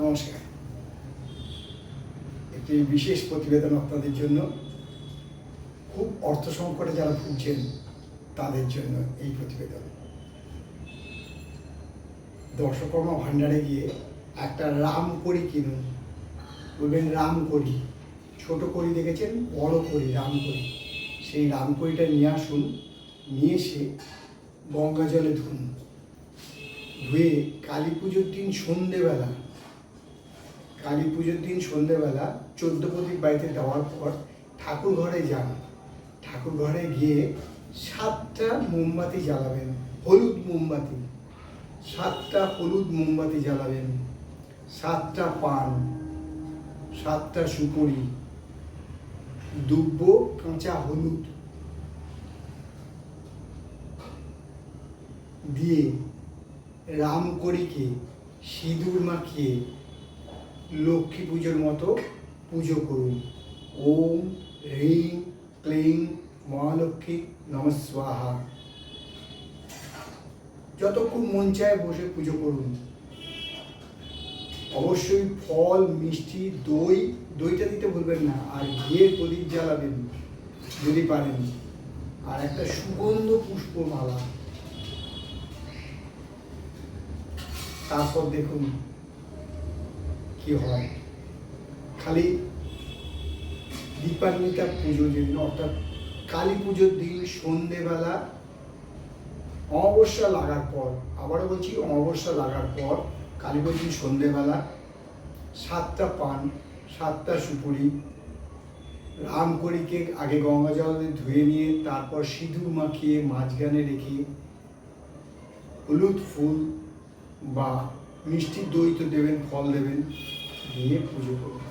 নমস্কার। একটি বিশেষ প্রতিবেদন আপনাদের জন্য। খুব অর্থ সংকটে যারা ভুগছেন, তাদের জন্য এই প্রতিবেদন। দর্শকর্মা ভাণ্ডারে গিয়ে একটা রাম করি কিনুন। বলবেন রাম করি ছোট করি দেখেছেন? বড় করি রাম করি সেই রাম করিটা নিয়ে আসুন। নিয়ে এসে গঙ্গা জলে ধুন। ধুয়ে কালী পুজোর দিন সন্ধেবেলা কালী পুজোর দিন সন্ধেবেলা চোদ্দ প্রদীপ বাড়িতে দেওয়ার পর ঠাকুর ঘরে যান। ঠাকুর ঘরে গিয়ে সাতটা মোমবাতি জ্বালাবেন, হলুদ মোমবাতি। সাতটা হলুদ মোমবাতি জ্বালাবেন, সাতটা পান, সাতটা সুপুরি, দুব্ব কাঁচা হলুদ দিয়ে রামকড়িকে সিঁদুর মাখিয়ে লক্ষ্মী পুজোর মতো পুজো করুন। ওম, হ্রিং, ক্লিং মহালক্ষ্মী নমস্বাহা যতক্ষণ মন চায় বসে পুজো করুন। অবশ্যই ফল, মিষ্টি, দই, দইটা দিতে ভুলবেন না, আর ঘিয়ের প্রদীপ জ্বালাবেন যদি পারেন। আর একটা সুগন্ধ পুষ্পমালা। তারপর দেখুন কি হয়? খালি দীপান্বিতা পুজোর জন্য, অর্থাৎ কালী পুজোর দিন সন্ধেবেলা অমাবস্যা লাগার পর, আবারও বলছি অমাবস্যা লাগার পর, কালী পুজোর দিন সন্ধেবেলা সাতটা পান, সাতটা সুপুরি, রামকড়িকে আগে গঙ্গা জলে ধুয়ে নিয়ে, তারপর সিঁদুর মাখিয়ে মাঝখানে রেখে হলুদ ফুল বা মিষ্টি দই তো দেবেন, ফল দেবেন দিয়ে পুজো করুন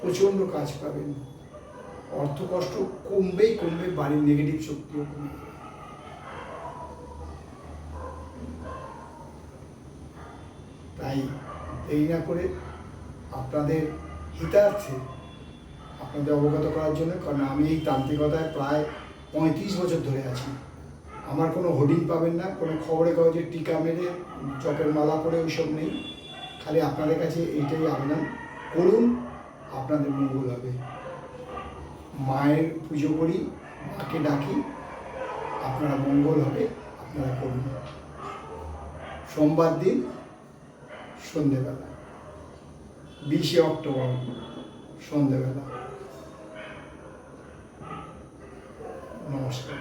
প্রচণ্ড কাজ পাবেন। অর্থ কষ্ট কমবেই কমবে, বাড়ির নেগেটিভ শক্তিও কমবে। তাই দেরি না করে আপনাদের হিতার্থে আপনাদের অবগত করার জন্য, কারণ আমি এই তান্ত্রিকতায় প্রায় পঁয়ত্রিশ বছর ধরে আছি। আমার কোনো হোর্ডিং পাবেন না, কোনো খবরে কাগজে টিকা মেরে চকের মালা পরে ওইসব নেই। খালি আপনাদের কাছে এইটাই আবেদন করুন, আপনাদের মঙ্গল হবে। মায়ের পুজো করি, মাকে ডাকি, আপনারা মঙ্গল হবে, আপনারা করুন। সোমবার দিন সন্ধেবেলা, বিশে অক্টোবর সন্ধেবেলা। নমস্কার।